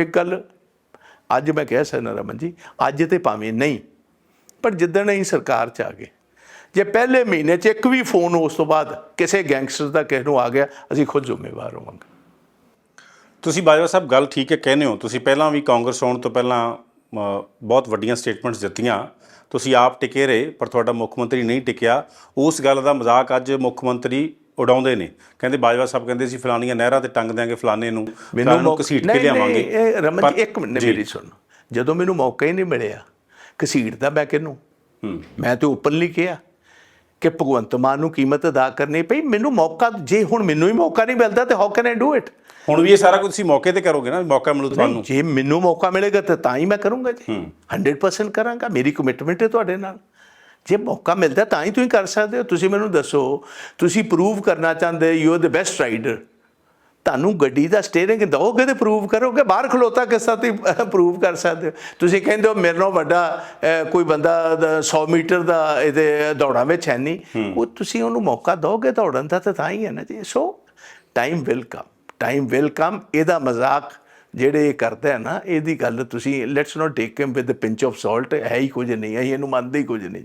ਇੱਕ ਗੱਲ, ਅੱਜ ਮੈਂ ਕਹਿ ਸਕਦਾ ਰਮਨ ਜੀ, ਅੱਜ ਤੇ ਭਾਵੇਂ ਨਹੀਂ, ਪਰ ਜਿੱਦਣ ਅਸੀਂ ਸਰਕਾਰ ਚ ਆ ਗਏ, ਜੇ ਪਹਿਲੇ ਮਹੀਨੇ ਚ ਇੱਕ ਵੀ ਫੋਨ ਉਸ ਤੋਂ ਬਾਅਦ ਕਿਸੇ ਗੈਂਗਸਟਰ ਦਾ ਕਿਸੇ ਨੂੰ ਆ ਗਿਆ, ਅਸੀਂ ਖੁਦ ਜ਼ਿੰਮੇਵਾਰ ਹੋਵਾਂਗੇ। ਤੁਸੀਂ ਬਾਜਵਾ ਸਾਹਿਬ, ਗੱਲ ਠੀਕ ਹੈ, ਕਹਿੰਦੇ ਹੋ, ਤੁਸੀਂ ਪਹਿਲਾਂ ਵੀ ਕਾਂਗਰਸ ਆਉਣ ਤੋਂ ਪਹਿਲਾਂ ਬਹੁਤ ਵੱਡੀਆਂ ਸਟੇਟਮੈਂਟਸ ਦਿੱਤੀਆਂ, ਤੁਸੀਂ ਆਪ ਟਿਕੇ ਰਹੇ, ਪਰ ਤੁਹਾਡਾ ਮੁੱਖ ਮੰਤਰੀ ਨਹੀਂ ਟਿਕਿਆ, ਉਸ ਗੱਲ ਦਾ ਮਜ਼ਾਕ ਅੱਜ ਮੁੱਖ ਮੰਤਰੀ ਉਡਾਉਂਦੇ ਨੇ। ਕਹਿੰਦੇ ਬਾਜਵਾ ਸਾਹਿਬ ਕਹਿੰਦੇ ਸੀ ਫਲਾਨੀਆਂ ਨਹਿਰਾਂ ਤੇ ਟੰਗ ਦਿਆਂਗੇ ਫਲਾਣੇ ਨੂੰ ਫਲਾਣੇ ਨੂੰ ਮੌਕਾ- ਘਸੀਟ ਕੇ ਲਿਆਵਾਂਗੇ। ਇਹ ਰਮਨ ਜੀ ਇੱਕ ਮਿੰਟ। ਮੇਰੀ ਸੁਣ। ਜਦੋਂ ਮੈਨੂੰ ਮੌਕਾ ਹੀ ਨਹੀਂ ਮਿਲਿਆ ਘਸੀੜਦਾ ਮੈਂ ਕਿਹਨੂੰ? ਮੈਂ ਤੇ ਓਪਨਲੀ ਕਿਹਾ ਕਿ ਭਗਵੰਤ ਮਾਨ ਨੂੰ ਕੀਮਤ ਅਦਾ ਕਰਨੀ ਪਈ ਮੈਨੂੰ ਮੌਕਾ ਜੇ ਹੁਣ ਮੈਨੂੰ ਹੀ ਮੌਕਾ ਨਹੀਂ ਮਿਲਦਾ ਤੇ how can I do it ਹੁਣ ਵੀ ਇਹ ਸਾਰਾ ਕੁਝ ਤੁਸੀਂ ਮੌਕੇ ਤੇ ਕਰੋਗੇ ਨਾ ਮੌਕਾ ਮਿਲੂ ਤੁਹਾਨੂੰ। ਜੇ ਮੈਨੂੰ ਮੌਕਾ ਮਿਲੇਗਾ ਤਾਂ ਤਾਂ ਹੀ ਮੈਂ ਕਰੂੰਗਾ ਜੀ। 100% ਕਰਾਂਗਾ ਮੇਰੀ ਕਮਿਟਮੈਂਟ ਹੈ ਤੁਹਾਡੇ ਨਾਲ। ਜੇ ਮੌਕਾ ਮਿਲਦਾ ਤਾਂ ਹੀ ਤੁਸੀਂ ਕਰ ਸਕਦੇ ਹੋ। ਤੁਸੀਂ ਮੈਨੂੰ ਦੱਸੋ ਤੁਸੀਂ ਪ੍ਰੂਵ ਕਰਨਾ ਚਾਹੁੰਦੇ you are the best rider ਤੁਹਾਨੂੰ ਗੱਡੀ ਦਾ ਸਟੀਅਰਿੰਗ ਦਿਓਗੇ ਤੇ ਪ੍ਰੂਵ ਕਰੋਗੇ? ਬਾਹਰ ਖਲੋਤਾ ਕਿਸ ਤਰ੍ਹਾਂ ਤੁਸੀਂ ਪ੍ਰੂਵ ਕਰ ਸਕਦੇ ਹੋ? ਤੁਸੀਂ ਕਹਿੰਦੇ ਹੋ ਮੇਰੇ ਨਾਲੋਂ ਵੱਡਾ ਕੋਈ ਬੰਦਾ ਦਾ 100 ਮੀਟਰ ਦਾ ਇਹਦੇ ਦੌੜਾਂ ਵਿੱਚ ਹੈ ਨਹੀਂ। ਉਹ ਤੁਸੀਂ ਉਹਨੂੰ ਮੌਕਾ ਦਿਓਗੇ ਦੌੜਨ ਦਾ ਤਾਂ ਤਾਂ ਹੀ ਹੈ ਨਾ ਜੀ। So time will come time will come ਇਹਦਾ ਮਜ਼ਾਕ ਜਿਹੜੇ ਇਹ ਕਰਦਾ ਹੈ ਨਾ ਇਹਦੀ ਗੱਲ ਤੁਸੀਂ let's not take him with the pinch of salt ਹੈ ਹੀ ਕੁਝ ਨਹੀਂ ਹੈ ਇਹਨੂੰ ਮੰਨਦੇ ਹੀ ਕੁਝ ਨਹੀਂ।